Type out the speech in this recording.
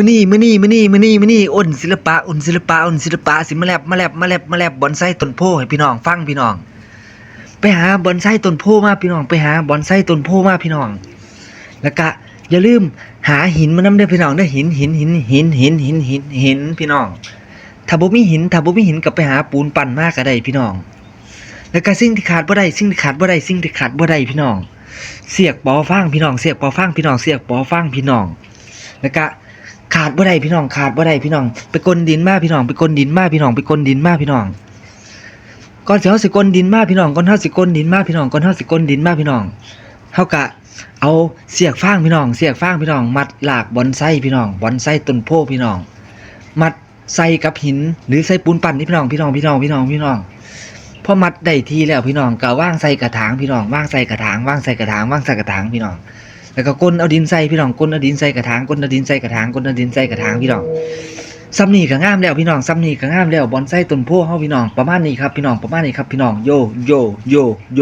มื้อนี้มื้อนี้มื้อนี้มื้อนี้มื้อนี้อ้นศิลปะอ้นศิลปะอ้นศิลปะสิมาแลบมาแลบมาแลบมาแลบบอนไซต้นโพให้พี่น้องฟังพี่น้อง ไปหาบอนไซต้นโพมาพี่น้อง ไปหาบอนไซต้นโพมาพี่น้อง แล้วก็อย่าลืมหาหินมานำเด้อพี่น้องเด้อหินหินหินหินหินหินหินหินพี่น้องถ้าบ่มีหินถ้าบ่มีหินก็ไปหาปูนปั้นมาก็ได้พี่น้อง แล้วก็สิ่งที่ขาดบ่ได้สิ่งที่ขาดบ่ได้สิ่งที่ขาดบ่ได้พี่น้อง เสียกปอฟางพี่น้องเสียกปอฟางพี่น้องเสียกปอฟางพี่น้อง แล้วก็ ขาดบ่ได้พี่น้องขาดบ่ได้พี่น้อง ไปกลนดินมาพี่น้อง ไปกลนดินมาพี่น้องไปกลนดินมาพี่น้องก่อนสิเฮาสิกลนดินมาพี่น้องก่อนเฮาสิกลนดินมาพี่น้องก่อนเฮาสิกลนดินมาพี่น้องเฮาก็เอาเสียกฟางพี่น้อง เสียกฟางพี่น้อง มัดหลากบอนไซพี่น้องบอนไซต้นโพพี่น้อง มัดใส่กับหินหรือใส่ปูนปั้นนี่พี่น้องพี่น้องพี่น้องพี่น้องพี่น้องพอมัดได้ทีแล้วพี่น้องก็ว่างใส่กระถางพี่น้องว่างใส่กระถางว่างใส่กระถางว่างใส่กระถางพี่น้อง แล้วก็ก้นเอาดินใส่พี่น้องก้นเอาดินใส่กระถางก้นเอาดินใส่กระถางก้นเอาดินใส่กระถางพี่น้องซัมนี่ก็งามแล้วพี่น้องซัมนี่ก็งามแล้วบอนไซต้นโพเฮาพี่น้องประมาณนี้ครับพี่น้องประมาณนี้ครับพี่น้องโยโยโยโย